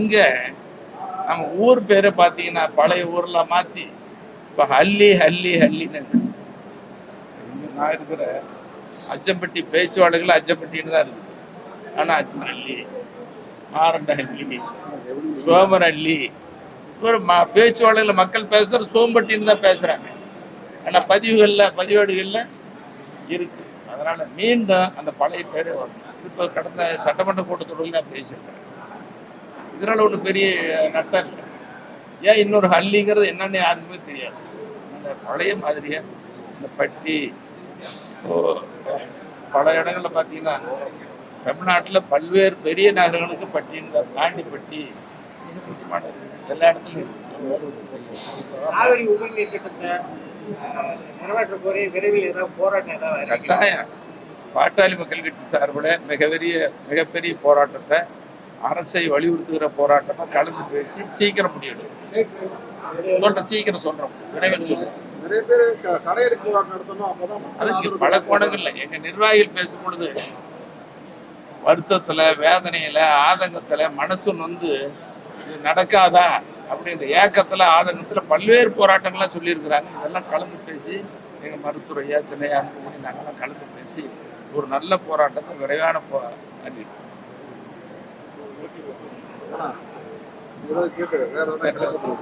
இங்கே நம்ம ஊர் பேரை பார்த்தீங்கன்னா பழைய ஊரில் மாற்றி இப்போ ஹல்லி ஹல்லி ஹல்லின்னு நான் இருக்கிற அச்சம்பட்டி பேச்சுவாளர்கள் அச்சம்பட்டின்னு தான் இருக்குது. ஆனால் அச்சரல்லி ஆரண்டஹள்ளி சோமரல்லி ஒரு ம பேச்சுவாடுகளில் மக்கள் பேசுகிற சோம்பட்டின்னு தான் பேசுகிறாங்க ஆனால் பதிவுகளில் பதிவேடுகளில் இருக்கு. அதனால் மீண்டும் அந்த பழைய பேரே வரணும். இப்போ கடந்த சட்டமன்ற கூட்டத்தொடரில் நான் பேசியிருக்கிறேன். இதனால் ஒன்றும் பெரிய நட்டம் இல்லை. ஏன் இன்னொரு ஹல்லிங்கிறது என்னன்னு யாருக்குமே தெரியாது. அந்த பழைய மாதிரியே? இந்த பட்டி பல இடங்களில் பார்த்தீங்கன்னா தமிழ்நாட்டில் பல்வேறு பெரிய நகரங்களுக்கு பட்டின்னு மிக முக்கியமானது எல்லா இடத்துலையும். காவிரி உபநீர் திட்டத்தை நிறைவேற்ற கோரி விரைவில் ஏதாவது போராட்டம் ஏதாவது. கட்டாயம். பாட்டாளி மக்கள் கட்சி சார்பில் மிகப்பெரிய மிகப்பெரிய போராட்டத்தை அரசை வலியுறுத்துகிற போராட்டமா கலந்து பேசி சீக்கிரம் முடியணும். சொல்றேன் சீக்கிரம் சொல்றோம் விரைவில் சொல்றோம் அதுக்கு பல. கோணங்கள்ல எங்க நிர்வாகிகள் பேசும் பொழுது வருத்தத்துல வேதனையில ஆதங்கத்துல மனசு நொந்து இது நடக்காதா? அப்படின்ற ஏக்கத்துல ஆதங்கத்துல பல்வேறு போராட்டங்கள்லாம் சொல்லியிருக்கிறாங்க. இதெல்லாம் கலந்து பேசி எங்க மருத்துவரையா சென்னையா அன்புமணி நாங்கெல்லாம் கலந்து பேசி ஒரு நல்ல போராட்டத்தை விரைவான போ அறிவிப்போம். 啊，有了机会，外头去走走。